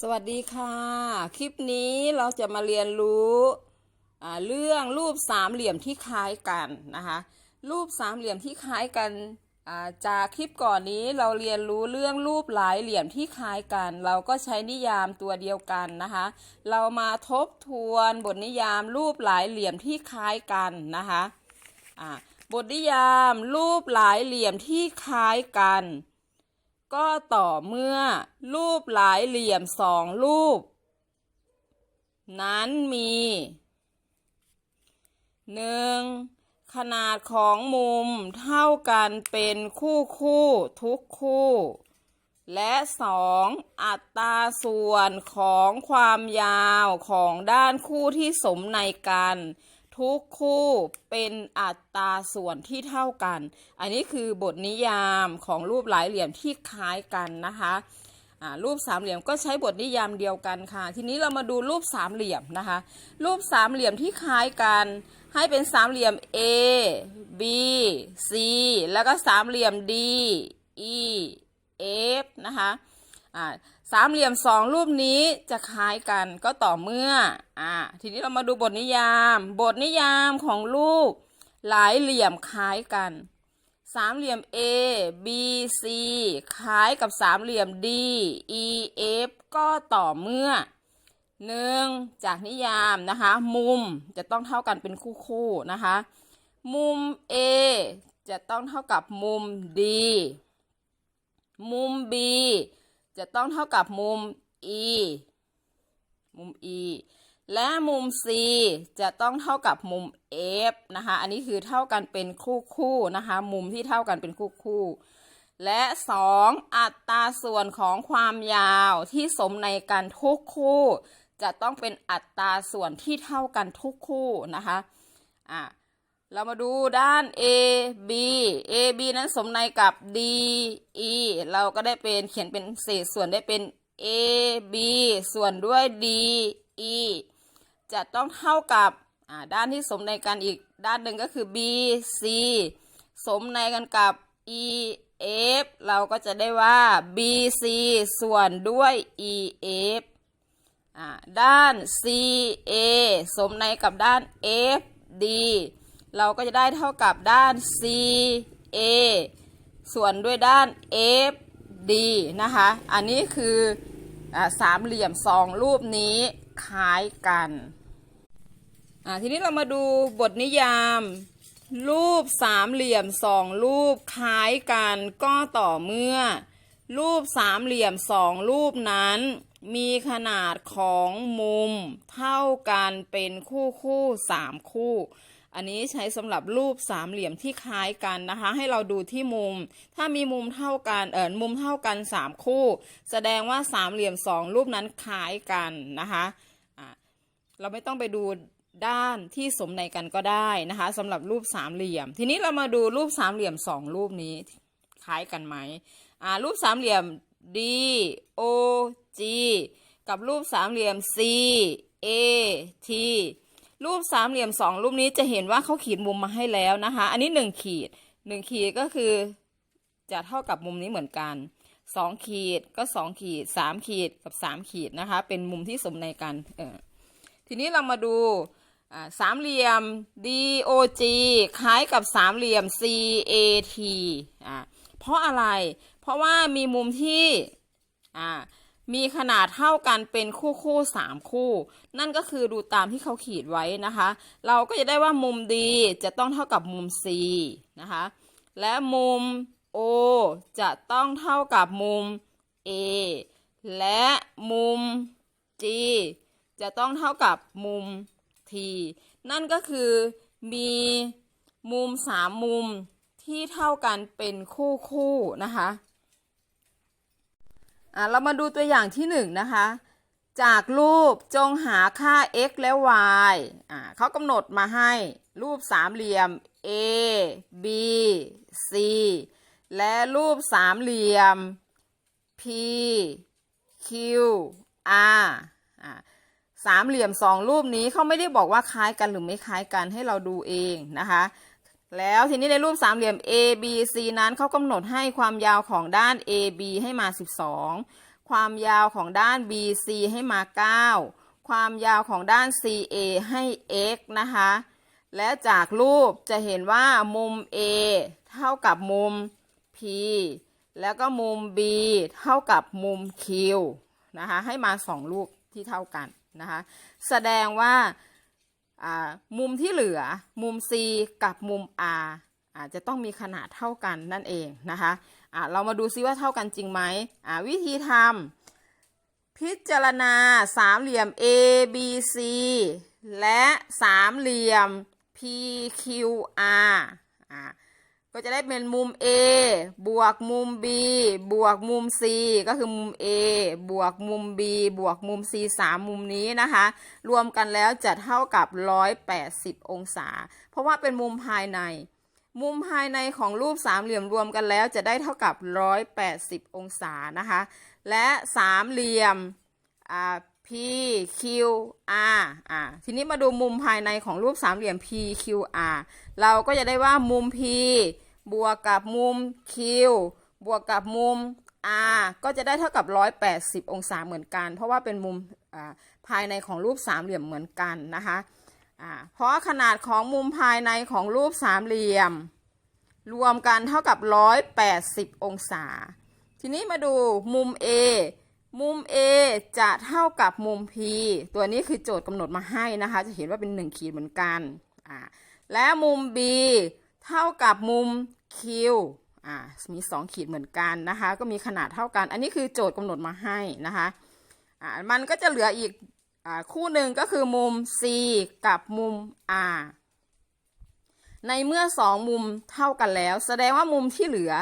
สวัสดีค่ะ คลิปนี้เราจะมาเรียนรู้เรื่องรูปสามเหลี่ยมที่คล้ายกันนะคะรูปสามเหลี่ยมที่คล้ายกันจากคลิปก่อนนี้เราเรียนรู้เรื่องรูปหลายเหลี่ยมที่คล้ายกัน เราก็ใช้นิยามตัวเดียวกันนะคะ เรามาทบทวนบทนิยามรูปหลายเหลี่ยมที่คล้ายกันนะคะบทนิยามรูปหลายเหลี่ยมที่คล้ายกัน ก็ต่อเมื่อรูปหลายเหลี่ยมสองรูป นั้นมีหนึ่งขนาดของมุมเท่ากันเป็นคู่คู่ทุกคู่ และสองอัตราส่วนของความยาวของด้านคู่ที่สมในกัน ทุกคู่เป็นอัตราส่วนที่เท่ากัน อันนี้คือบทนิยามของรูปหลายเหลี่ยมที่คล้ายกันนะคะรูปสามเหลี่ยมก็ใช้บทนิยามเดียวกันค่ะ ทีนี้เรามาดูรูปสามเหลี่ยมนะคะ รูปสามเหลี่ยมที่คล้ายกัน ให้เป็นสามเหลี่ยม A B C แล้วก็สามเหลี่ยม D E F นะคะอ่า สามเหลี่ยมสองรูปนี้จะคล้ายกันก็ต่อเมื่ออ่าทีนี้เรามาดูบทนิยาม บทนิยามของรูปหลายเหลี่ยมคล้ายกัน สามเหลี่ยม A B C คล้ายกับสามเหลี่ยม D E F ก็ต่อเมื่อหนึ่งจากนิยามนะคะ มุมจะต้องเท่ากันเป็นคู่ๆนะคะ มุม A จะต้องเท่ากับมุม D มุม B จะต้องเท่ากับมุม E มุม E และมุม C จะต้องเท่ากับมุม F นะคะ อันนี้คือเท่ากันเป็นคู่คู่นะคะ มุมที่เท่ากันเป็นคู่คู่ และ 2 อัตราส่วนของความยาวที่สมในกันทุกคู่ จะต้องเป็นอัตราส่วนที่เท่ากันทุกคู่นะคะ อะ เรามาดูด้าน A B A B นั้นสมในกับ D E เราก็ได้เป็นเขียนเป็นเศษส่วนได้เป็น A B ส่วนด้วย D E จะต้องเท่ากับด้านที่สมในกันอีกด้านหนึ่งก็คือ B C สมในกันกับ E F เราก็จะได้ว่า B C ส่วนด้วย E F ด้าน CA สมในกับด้าน FD เราก็จะได้เท่ากับด้าน CA ส่วนด้วยด้าน FD นะคะ อันนี้คืออสามเหลี่ยมสองรูปนี้คล้ายกันทีนี้เรามาดูบทนิยาม รูปสามเหลี่ยมสองรูปคล้ายกันก็ต่อเมื่อ รูปสามเหลี่ยมสองรูปนั้น มีขนาดของมุมเท่ากันเป็นคู่คู่สามคู่ อันนี้ใช้สำหรับรูปสามเหลี่ยมที่คล้ายกันนะคะ ให้เราดูที่มุม ถ้ามีมุมเท่ากันเออมุมเท่ากันสามคู่ แสดงว่าสามเหลี่ยมสองรูปนั้นคล้ายกันนะคะอะเราไม่ต้องไปดูด้านที่สมในกันก็ได้นะคะสำหรับรูปสามเหลี่ยม ทีนี้เรามาดูรูปสามเหลี่ยมสองรูปนี้คล้ายกันไหมอ่ารูปสามเหลี่ยม D O G กับรูปสามเหลี่ยม C A T รูปสามเหลี่ยมสองรูปนี้จะเห็นว่าเขาขีดมุมมาให้แล้วนะคะ อันนี้หนึ่งขีดหนึ่งขีดก็คือจะเท่ากับมุมนี้เหมือนกันสองขีดก็สองขีดสามขีดกับสามขีดนะคะ เป็นมุมที่สมในกันเออทีนี้เรามาดูสามเหลี่ยม DOG คล้ายกับสามเหลี่ยม CAT อ่าเพราะอะไร เพราะว่ามีมุมที่อ่า มีขนาดเท่ากันเป็นคู่คู่สามคู่ นั่นก็คือดูตามที่เขาขีดไว้นะคะ เราก็จะได้ว่ามุม D จะต้องเท่ากับมุม C นะคะ และมุม O จะต้องเท่ากับมุม A และมุม G จะต้องเท่ากับมุม T นั่นก็คือมีมุมสามมุมที่เท่ากันเป็นคู่คู่นะคะ อะเรามาดูตัวอย่างที่หนึ่งนะคะ จากรูปจงหาค่า x และ y อ่าเขากำหนดมาให้รูปสามเหลี่ยม a b c และรูปสามเหลี่ยม p q r อ่าสามเหลี่ยมสองรูปนี้เขาไม่ได้บอกว่าคล้ายกันหรือไม่คล้ายกันให้เราดูเองนะคะ แล้วทีนี้ในรูปสามเหลี่ยม A B C นั้นเขากำหนดให้ความยาวของด้าน AB ให้มา 12 ความยาวของด้าน BC ให้มา 9 ความยาวของด้าน CA ให้ x นะคะ และจากรูปจะเห็นว่ามุม A เท่ากับมุม P แล้วก็มุม B เท่ากับมุม Q นะคะ ให้มาสองรูปที่เท่ากันนะคะ แสดงว่า มุมที่เหลือมุม C กับมุม R อาจจะต้องมีขนาดเท่ากันนั่นเองนะคะะเรามาดูซิว่าเท่ากันจริงไหมวิธีทำพิจารณาสามเหลี่ยม A B C และสามเหลี่ยม P Q R อะ ก็จะได้เป็นมุม A บวกมุม B บวกมุม C ก็คือมุม A บวกมุม B บวกมุม C สามมุมนี้นะคะ รวมกันแล้วจะเท่ากับ 180 องศา เพราะว่าเป็นมุมภายใน มุมภายในของรูปสามเหลี่ยมรวมกันแล้วจะได้เท่ากับ 180 องศานะคะ และสามเหลี่ยม P Q R อ่า ทีนี้มาดูมุมภายในของรูปสามเหลี่ยม P Q R เราก็จะได้ว่ามุม P บวกกับมุม Q บวกกับมุม R ก็จะได้เท่ากับ 180 องศาเหมือนกัน เพราะว่าเป็นมุมภายในของรูปสามเหลี่ยมเหมือนกันนะคะเพราะขนาดของมุมภายในของรูปสามเหลี่ยม รวมกันเท่ากับ 180 องศา ทีนี้มาดูมุม A มุม A จะเท่ากับมุม P ตัวนี้คือโจทย์กำหนดมาให้นะคะ จะเห็นว่าเป็น 1 ขีดเหมือนกัน และมุม B เท่ากับมุม Q อ่ามี2ขีดเหมือนกันนะคะ ก็มีขนาดเท่ากัน อันนี้คือโจทย์กำหนดมาให้นะคะอ่ามันก็จะเหลืออีกอ่าคู่หนึ่งก็คือมุม C กับมุม R ในเมื่อสองมุมเท่ากันแล้ว แสดงว่ามุมที่เหลือ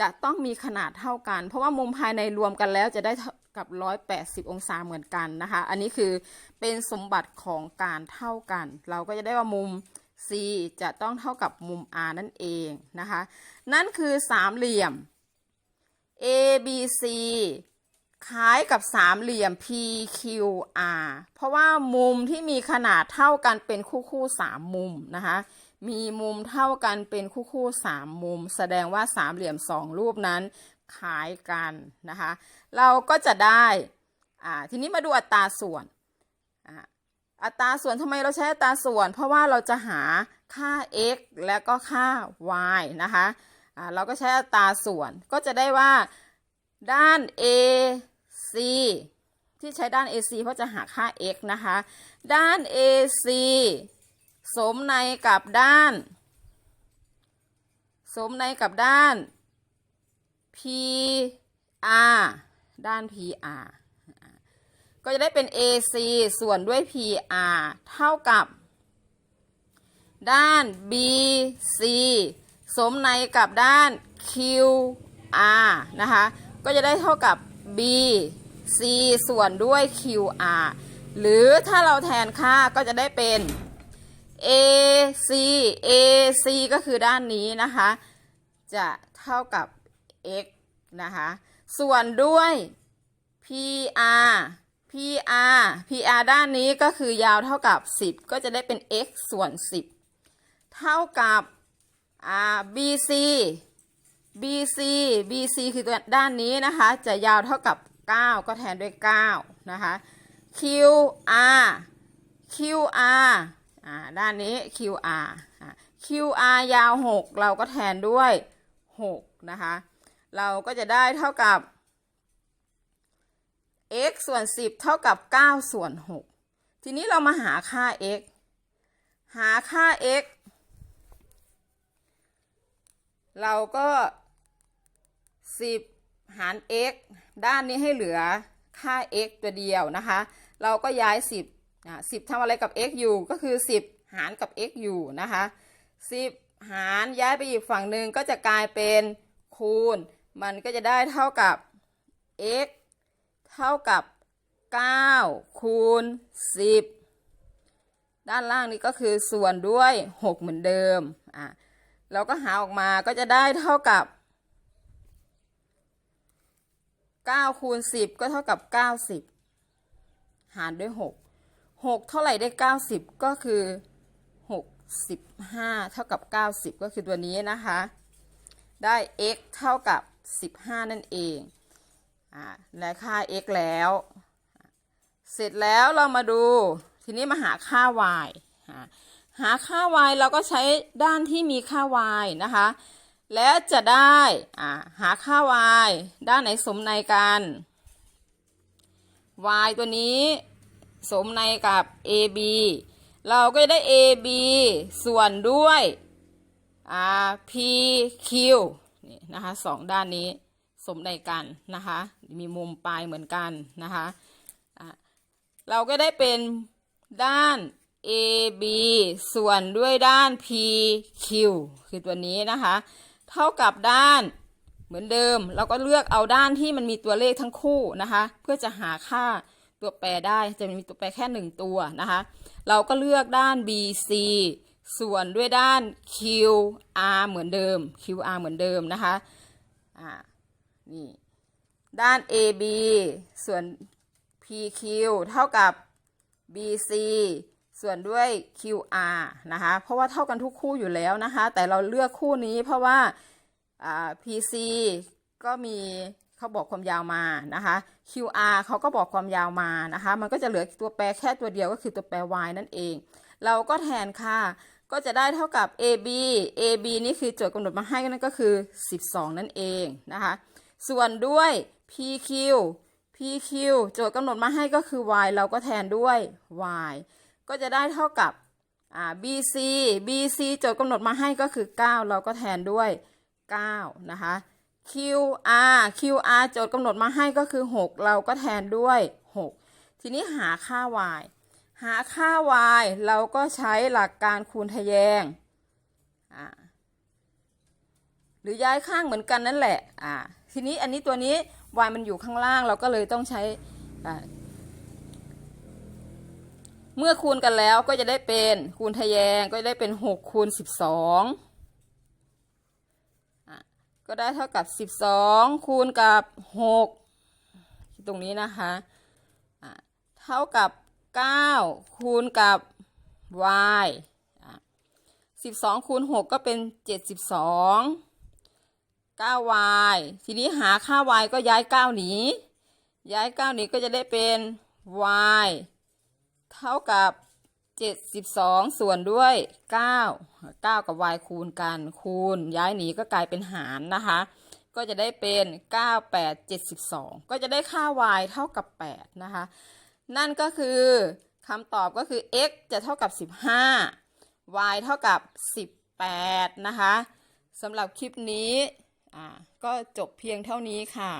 จะต้องมีขนาดเท่ากัน เพราะว่ามุมภายในรวมกันแล้วจะได้กับ 180 องศาเหมือนกันนะคะ อันนี้คือเป็นสมบัติของการเท่ากัน เราก็จะได้ว่ามุม C จะต้องเท่ากับมุม R นั่นเองนะคะ นั่นคือสามเหลี่ยม ABC คล้ายกับสามเหลี่ยม PQR เพราะว่ามุมที่มีขนาดเท่ากันเป็นคู่คู่สามมุมนะคะ มีมุมเท่ากันเป็นคู่คู่สามมุม แสดงว่าสามเหลี่ยมสองรูปนั้นคล้ายกันนะคะ เราก็จะได้ อ่า ทีนี้มาดูอัตราส่วน อ่า อัตราส่วนทำไมเราใช้อัตราส่วน เพราะว่าเราจะหาค่า x และก็ค่า y นะคะอ่าเราก็ใช้อัตราส่วนก็จะได้ว่าด้าน AC ที่ใช้ด้าน AC เพราะจะหาค่า x นะคะ ด้าน AC สมในกับด้าน สมในกับด้าน PR ด้าน PR ก็จะได้เป็น AC ส่วนด้วย PR เท่ากับ ด้าน BC สมในกับด้าน QR นะคะ ก็จะได้เท่ากับ B C ส่วนด้วย QR หรือถ้าเราแทนค่าก็จะได้เป็น A C A C ก็คือด้านนี้นะคะ จะเท่ากับ x นะคะ ส่วนด้วย PR PR PR ด้านนี้ก็คือยาวเท่ากับ 10 ก็จะได้เป็น x ส่วน 10 เท่ากับอ่า BC BC BC คือตัวด้านนี้นะคะ จะยาวเท่ากับ 9 ก็แทนด้วย 9 นะคะ QR QR อ่าด้านนี้ QR อ่า QR ยาว 6 เราก็แทนด้วย 6 นะคะ เราก็จะได้เท่ากับ x ส่วน 10 เท่ากับ 9 ส่วน 6 ทีนี้เรามาหาค่า x หาค่า x เราก็ 10 หาร x ด้านนี้ให้เหลือค่า x ตัวเดียวนะคะ เราก็ย้าย 10อะ10ทำอะไรกับ x อยู่ ก็คือ 10 หารกับ x อยู่นะคะ 10 หารย้ายไปอีกฝั่งหนึ่งก็จะกลายเป็นคูณ มันก็จะได้เท่ากับ x เท่ากับ9คูณ10 ด้านล่างนี้ก็คือส่วนด้วย 6 เหมือนเดิมอะเราก็หาออกมาก็จะได้เท่ากับ9คูณ10 ก็เท่ากับ 90 หารด้วย 6 6 เท่าไหร่ได้ 90 ก็คือ 65 เท่ากับ 90 ก็คือตัวนี้นะคะ ได้ x เท่ากับ 15 นั่นเอง ได้ค่า x แล้ว เสร็จแล้วเรามาดู ทีนี้มาหาค่า y หาค่า y เราก็ใช้ด้านที่มีค่า y นะคะ แล้วจะได้หาค่า y ด้านไหนสมในกัน y ตัวนี้สมในกับ ab เราก็ได้ ab ส่วนด้วย pq นี่นะคะสองด้านนี้สมในกันนะคะ มีมุมปลายเหมือนกันนะคะเราก็ได้เป็นด้าน ab ส่วนด้วยด้าน pq คือตัวนี้นะคะ เท่ากับด้านเหมือนเดิม เราก็เลือกเอาด้านที่มันมีตัวเลขทั้งคู่นะคะ เพื่อจะหาค่าตัวแปรได้จะมีตัวแปรแค่หนึ่งตัวนะคะ เราก็เลือกด้าน BC ส่วนด้วยด้าน QR เหมือนเดิม QR เหมือนเดิมนะคะ อ่า นี่ ด้าน AB ส่วน PQ เท่ากับ BC ส่วนด้วย QR นะคะ เพราะว่าเท่ากันทุกคู่อยู่แล้วนะคะ แต่เราเลือกคู่นี้เพราะว่าา PC ก็มีเขาบอกความยาวมานะคะ QR เขาก็บอกความยาวมานะคะ มันก็จะเหลือตัวแปรแค่ตัวเดียวก็คือตัวแปร y นั่นเอง เราก็แทนค่าก็จะได้เท่ากับ AB AB นี่คือโจทย์กำหนดมาให้นั่นก็คือ 12 นั่นเองนะคะ ส่วนด้วย PQ PQ โจทย์กำหนดมาให้ก็คือ y เราก็แทนด้วย y ก็จะได้เท่ากับ BC BC โจทย์กำหนดมาให้ก็คือ 9 เราก็แทนด้วย 9 นะคะ QR QR โจทย์กำหนดมาให้ก็คือ 6 เราก็แทนด้วย 6 ทีนี้หาค่า y หาค่า y เราก็ใช้หลักการคูณทแยง หรือย้ายข้างเหมือนกันนั่นแหละ ทีนี้อันนี้ตัวนี้ y มันอยู่ข้างล่างเราก็เลยต้องใช้เมื่อคูณกันแล้วก็จะได้เป็นคูณทะแยงก็จะได้เป็น6คูณ12 ก็ได้เท่ากับ 12 คูณกับ 6 ตรงนี้นะคะะเท่ากับ 9 คูณกับ y 12คูณ6ก็เป็น 72 9y ทีนี้หาค่า y ก็ย้าย 9 หนี ย้าย 9 หนีก็จะได้เป็น y เท่ากับ 72 ส่วนด้วย 9 9 กับ y คูณกัน คูณ ย้ายหนีก็กลายเป็นหารนะคะ ก็จะได้เป็น 9 8 72 ก็จะได้ค่า y เท่ากับ 8 นะคะ นั่นก็คือคำตอบก็คือ x จะเท่ากับ 15 y เท่ากับ 18 นะคะสำหรับคลิปนี้ อ่าก็จบเพียงเท่านี้ค่ะ